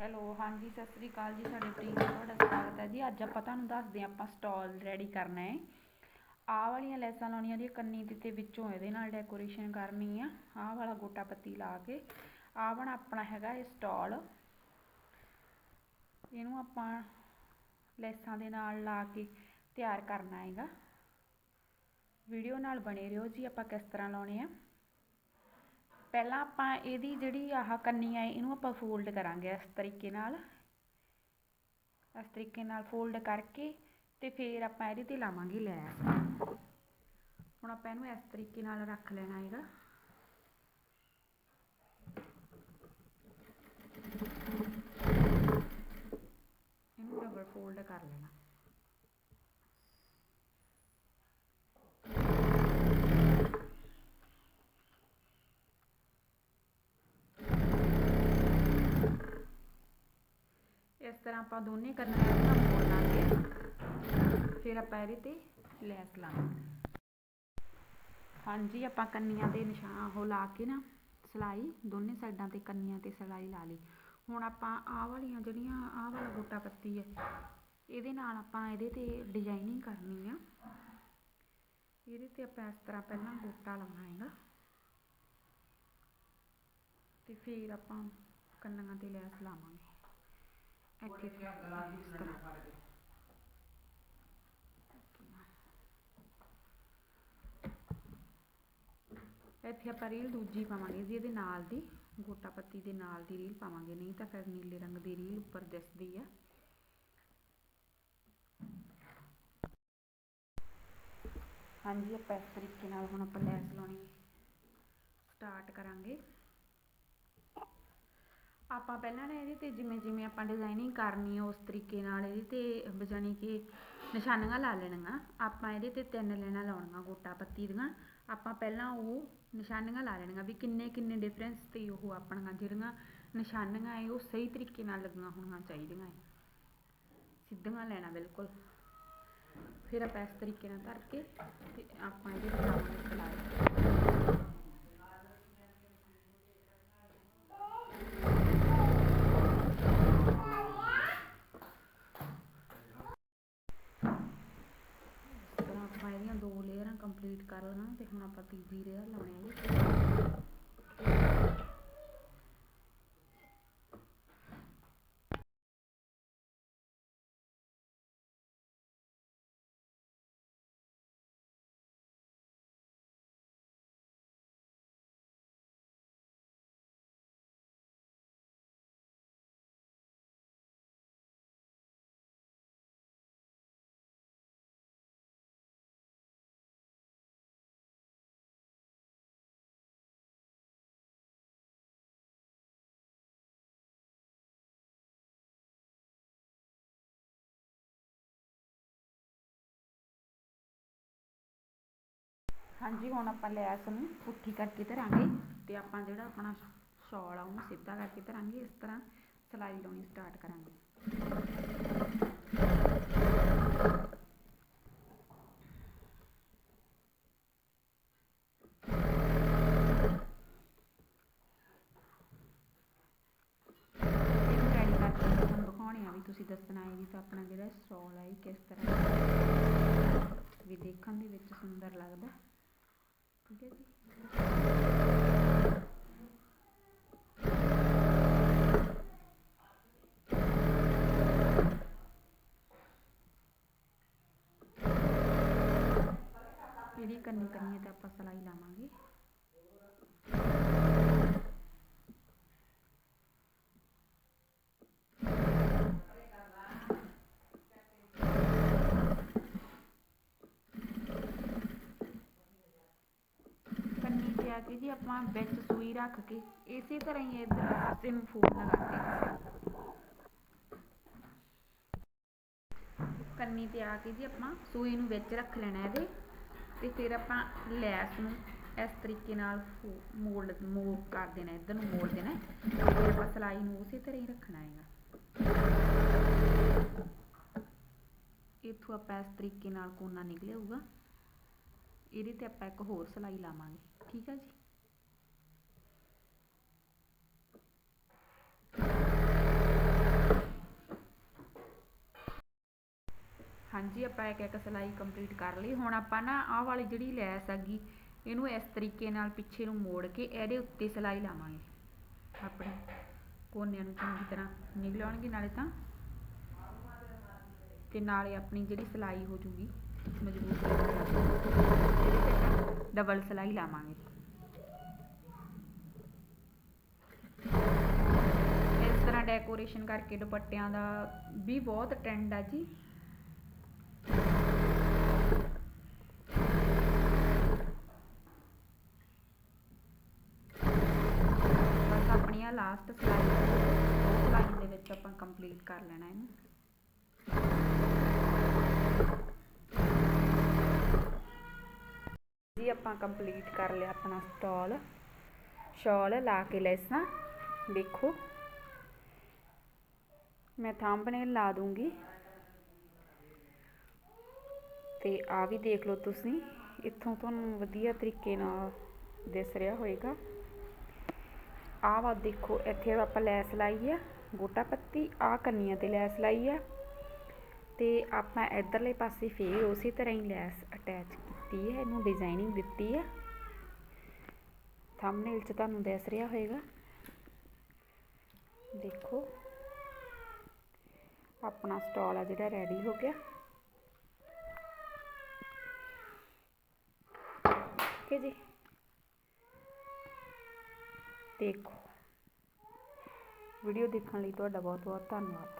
Hello, ਹਾਂਜੀ, ਸਤਿ ਸ੍ਰੀ ਅਕਾਲ ਜੀ, ਸਾਡੇ ਪ੍ਰੀਤ ਦਾ ਤੁਹਾਡਾ ਸਵਾਗਤ ਹੈ ਜੀ। ਅੱਜ ਆਪਾਂ ਤੁਹਾਨੂੰ ਦੱਸਦੇ ਹਾਂ ਆਪਾਂ ਸਟਾਲ ਰੈਡੀ ਕਰਨਾ ਹੈ। ਆਹ ਵਾਲੀਆਂ ਲੈਸਾਂ ਲਾਉਣੀਆਂ ਦੀ ਕੰਨੀ ਤੇ ਤੇ ਵਿੱਚੋਂ ਇਹਦੇ ਨਾਲ ਡੈਕੋਰੇਸ਼ਨ ਕਰਨੀ ਆ। ਆਹ ਵਾਲਾ ਗੋਟਾ ਪੱਤੀ ਲਾ ਕੇ, ਆਹ ਬਣਾ ਆਪਣਾ ਹੈਗਾ ਇਹ ਸਟਾਲ। ਇਹਨੂੰ ਆਪਾਂ ਲੈਸਾਂ ਦੇ ਨਾਲ ਲਾ ਕੇ ਤਿਆਰ ਕਰਨਾ ਹੈਗਾ। ਵੀਡੀਓ ਨਾਲ ਬਣੇ ਰਹੋ ਜੀ, ਆਪਾਂ ਕਿਸ ਤਰ੍ਹਾਂ ਲਾਉਣੇ ਆ। ਪਹਿਲਾਂ ਆਪਾਂ ਇਹਦੀ ਜਿਹੜੀ ਆਹ ਕੰਨੀ ਆ, ਇਹਨੂੰ ਆਪਾਂ ਫੋਲਡ ਕਰਾਂਗੇ ਇਸ ਤਰੀਕੇ ਨਾਲ। ਇਸ ਤਰੀਕੇ ਨਾਲ ਫੋਲਡ ਕਰਕੇ ਤੇ ਫਿਰ ਆਪਾਂ ਇਹਦੇ ਤੇ ਲਾਵਾਂਗੇ ਲੈਸ। ਹੁਣ ਆਪਾਂ ਇਹਨੂੰ ਇਸ ਤਰੀਕੇ ਨਾਲ ਰੱਖ ਲੈਣਾ ਹੈਗਾ। ਇਹਨੂੰ ਡਬਲ ਫੋਲਡ ਕਰ ਲੈਣਾ। ਇਸ ਤਰ੍ਹਾਂ ਆਪਾਂ ਦੋਨੇ ਕੰਨਾਂ ਨੂੰ ਮੋੜ ਲਾਂਗੇ ਫਿਰ ਆਪਾਂ ਇਹਦੇ ਤੇ ਲੈਸ ਲਾਵਾਂਗੇ ਹਾਂਜੀ, ਆਪਾਂ ਕੰਨੀਆਂ ਤੇ ਨਿਸ਼ਾਨ ਉਹ ਲਾ ਕੇ ਨਾ ਸਿਲਾਈ, ਦੋਨੇ ਸਾਈਡਾਂ ਤੇ ਕੰਨੀਆਂ ਤੇ ਸਿਲਾਈ ਲਾ ਲਈ। ਹੁਣ ਆਪਾਂ ਆਹ ਵਾਲੀਆਂ ਜਿਹੜੀਆਂ, ਆਹ ਵਾਲਾ ਗੋਟਾ ਪੱਤੀ ਹੈ, ਇਹਦੇ ਨਾਲ ਆਪਾਂ ਇਹਦੇ ਤੇ ਡਿਜ਼ਾਈਨਿੰਗ ਕਰਨੀ ਆ। ਇਹਦੇ ਤੇ ਆਪਾਂ ਇਸ ਤਰ੍ਹਾਂ ਪਹਿਲਾਂ ਗੋਟਾ ਲਾਉਣਾ ਹੈਗਾ। ਤੇ ਫਿਰ ਆਪਾਂ ਕੰਨਾਂ ਤੇ ਲੈਸ ਲਾਵਾਂਗੇ। ਇੱਥੇ ਇਸ ਤਰ੍ਹਾਂ ਇੱਥੇ ਆਪਾਂ ਰੀਲ ਦੂਜੀ ਪਾਵਾਂਗੇ ਜੀ ਇਹਦੇ ਨਾਲ ਦੀ ਗੋਟਾ ਪੱਤੀ ਦੇ ਨਾਲ ਦੀ ਰੀਲ ਪਾਵਾਂਗੇ ਨਹੀਂ ਤਾਂ ਫਿਰ ਨੀਲੇ ਰੰਗ ਦੀ ਰੀਲ ਉੱਪਰ ਦਿਸਦੀ ਆ ਹਾਂਜੀ ਆਪਾਂ ਇਸ ਤਰੀਕੇ ਨਾਲ ਹੁਣ ਆਪਾਂ ਲੈਸ ਲਾਉਣੀ ਸਟਾਰਟ ਕਰਾਂਗੇ ਆਪਾਂ ਪਹਿਲਾਂ ਨਾ ਇਹਦੇ ਤੇ ਜਿਵੇਂ ਜਿਵੇਂ ਆਪਾਂ ਡਿਜ਼ਾਈਨਿੰਗ ਕਰਨੀ ਹੈ ਉਸ ਤਰੀਕੇ ਨਾਲ ਇਹਦੇ ਤੇ ਬਜਾਣੀ ਕਿ ਨਿਸ਼ਾਨੀਆਂ ਲਾ ਲੈਣੀਆਂ। ਆਪਾਂ ਇਹਦੇ ਤੇ ਤਿੰਨ ਲੈਣਾ ਲਾਉਣੀਆਂ, ਗੋਟਾ ਪੱਤੀ ਦੀਆਂ। ਆਪਾਂ ਪਹਿਲਾਂ ਉਹ ਨਿਸ਼ਾਨੀਆਂ ਲਾ ਲੈਣੀਆਂ ਵੀ ਕਿੰਨੇ ਕਿੰਨੇ ਡਿਫਰੈਂਸ ਤੇ ਉਹ ਆਪਣੀਆਂ ਜਿਹੜੀਆਂ ਨਿਸ਼ਾਨੀਆਂ ਹੈ ਉਹ ਸਹੀ ਤਰੀਕੇ ਨਾਲ ਲੱਗੀਆਂ ਹੋਣੀਆਂ ਚਾਹੀਦੀਆਂ ਹੈ ਸਿੱਧੀਆਂ ਲੈਣਾ ਬਿਲਕੁਲ। ਫਿਰ ਆਪਾਂ ਇਸ ਤਰੀਕੇ ਨਾਲ ਧਰ ਕੇ ਤੇ ਆਪਾਂ ਇਹਦੇ ਤੇ ਲਾਵਾਂਗੇ ਸਿਲਾਈ ਇਸ ਤਰ੍ਹਾਂ ਆਪਾਂ ਇਹਦੀਆਂ ਦੋ ਲੇਅਰਾਂ ਕੰਪਲੀਟ ਕਰ ਲਵਾਂ ਤੇ ਹੁਣ ਆਪਾਂ ਤੀਜੀ ਲੇਅਰ ਲਾਉਣੀ ਹੈ ਹਾਂਜੀ, ਹੁਣ ਆਪਾਂ ਲੈਸ ਨੂੰ ਪੁੱਠੀ ਕਰਕੇ ਧਰਾਂਗੇ ਤੇ ਆਪਾਂ ਜਿਹੜਾ ਆਪਣਾ ਸ਼ਾਲ ਆ ਉਹਨੂੰ ਸਿੱਧਾ ਕਰਕੇ ਧਰਾਂਗੇ, ਇਸ ਤਰ੍ਹਾਂ ਸਿਲਾਈ ਲਾਉਣੀ ਸਟਾਰਟ ਕਰਾਂਗੇ। ਇਹਨੂੰ ਆ ਵੀ ਤੁਸੀਂ ਦੱਸਣਾ ਹੈ ਵੀ ਤਾਂ ਆਪਣਾ ਜਿਹੜਾ ਸ਼ਾਲ ਹੈ ਇਹ ਕਿਸ ਤਰ੍ਹਾਂ ਵੀ ਦੇਖਣ ਦੇ ਵਿੱਚ ਸੁੰਦਰ ਲੱਗਦਾ ਠੀਕ ਹੈ ਜੀ ਇਹਦੀ ਕੰਨੀ ਕੰਨੀ ਤੇ ਆਪਾਂ ਸਲਾਈ ਲਾਵਾਂਗੇ। ਕੰਨੀ ਤੇ ਆ ਕੇ ਜੀ ਆਪਾਂ ਵਿੱਚ ਸੂਈ ਰੱਖ ਕੇ, ਇਸੇ ਤਰ੍ਹਾਂ ਹੀ ਇਧਰ ਪਾਸੇ ਨੂੰ ਫੋਲ ਲਗਾ ਕੇ। ਕੰਨੀ ਤੇ ਆ ਕੇ ਜੀ ਆਪਾਂ ਸੂਈ ਨੂੰ ਵਿੱਚ ਰੱਖ ਲੈਣਾ ਇਹਦੇ। ਤੇ ਫਿਰ ਆਪਾਂ ਲੈਸ ਨੂੰ ਇਸ ਤਰੀਕੇ ਨਾਲ ਮੋਲਡ ਮੂਵ ਕਰ ਦੇਣਾ, ਇਧਰ ਨੂੰ ਮੋੜ ਦੇਣਾ ਫਿਰ ਆਪਾਂ ਸਲਾਈ ਨੂੰ ਉਸੇ ਤਰ੍ਹਾਂ ਹੀ ਰੱਖਣਾ ਹੈਗਾ। ਇੱਥੋਂ ਆਪਾਂ ਇਸ ਤਰੀਕੇ ਨਾਲ ਕੋਨਾ ਨਿਕਲਿਆ ਹੋਊਗਾ। ਇਹਦੇ ਤੇ ਆਪਾਂ ਇੱਕ ਹੋਰ ਸਲਾਈ ਲਾਵਾਂਗੇ। ਠੀਕ ਆ ਜੀ? ਹਾਂਜੀ, ਆਪਾਂ ਇੱਕ ਇੱਕ ਸਿਲਾਈ ਕੰਪਲੀਟ ਕਰ ਲਈ। ਹੁਣ ਆਪਾਂ ਨਾ ਆਹ ਵਾਲੀ ਜਿਹੜੀ ਲੈਸ ਹੈਗੀ, ਇਹਨੂੰ ਇਸ ਤਰੀਕੇ ਨਾਲ ਪਿੱਛੇ ਨੂੰ ਮੋੜ ਕੇ ਇਹਦੇ ਉੱਤੇ ਸਿਲਾਈ ਲਾਵਾਂਗੇ। ਆਪਣੇ ਕੋਨਿਆਂ ਨੂੰ ਚੰਗੀ ਤਰ੍ਹਾਂ ਨਿਕਲ ਆਉਣਗੇ ਨਾਲੇ ਤਾਂ ਤੇ ਨਾਲੇ ਆਪਣੀ ਜਿਹੜੀ ਸਿਲਾਈ ਹੋ ਜੂਗੀ, ਮਜ਼ਬੂਤ ਡਬਲ ਸਿਲਾਈ ਲਾਵਾਂਗੇ। ਇਸ ਤਰ੍ਹਾਂ ਡੈਕੋਰੇਸ਼ਨ ਕਰਕੇ ਦੁਪੱਟਿਆਂ ਦਾ ਵੀ ਬਹੁਤ ਟ੍ਰੈਂਡ ਆ ਜੀ। ਬਸ ਆਪਣੀ ਲਾਸਟ ਸਲਾਈ ਦੋ ਸਲਾਈ ਦੇ ਵਿੱਚ ਆਪਾਂ ਕੰਪਲੀਟ ਕਰ ਲੈਣਾ ਇਹਨੂੰ। ਜੀ, ਆਪਾਂ ਕੰਪਲੀਟ ਕਰ ਲਿਆ ਆਪਣਾ ਸਟਾਲ ਸ਼ਾਲ ਲਾ ਕੇ ਲੈਸਾਂ ਦੇਖੋ। ਮੈਂ ਥੰਬਨੇਲ ਲਾ ਦੂੰਗੀ। ਅਤੇ ਆਹ ਵੀ ਦੇਖ ਲਓ ਤੁਸੀਂ, ਇੱਥੋਂ ਤੁਹਾਨੂੰ ਵਧੀਆ ਤਰੀਕੇ ਨਾਲ ਦਿਸ ਰਿਹਾ ਹੋਏਗਾ। ਆਹ ਵਾ ਦੇਖੋ, ਇੱਥੇ ਆਪਾਂ ਲੈਸ ਲਾਈ ਆ, ਗੋਟਾ ਪੱਤੀ, ਆਹ ਕੰਨੀਆਂ ਤੇ ਲੈਸ ਲਾਈ ਆ। ਤੇ ਆਪਾਂ ਇਧਰਲੇ ਪਾਸੇ ਫੇਰ ਉਸੇ ਤਰ੍ਹਾਂ ਹੀ ਲੈਸ ਅਟੈਚ ਕੀਤੀ ਹੈ ਇਹਨੂੰ ਡਿਜ਼ਾਈਨਿੰਗ ਦਿੱਤੀ ਹੈ ਥੰਬਨੇਲ 'ਚ ਤੁਹਾਨੂੰ ਦਿਸ ਰਿਹਾ ਹੋਏਗਾ। ਦੇਖੋ, ਆਪਣਾ ਸਟਾਲ ਆ ਜਿਹੜਾ ਰੈਡੀ ਹੋ ਗਿਆ। ਠੀਕ ਹੈ ਜੀ। ਦੇਖੋ। ਵੀਡੀਓ ਦੇਖਣ ਲਈ ਤੁਹਾਡਾ ਬਹੁਤ ਬਹੁਤ ਧੰਨਵਾਦ।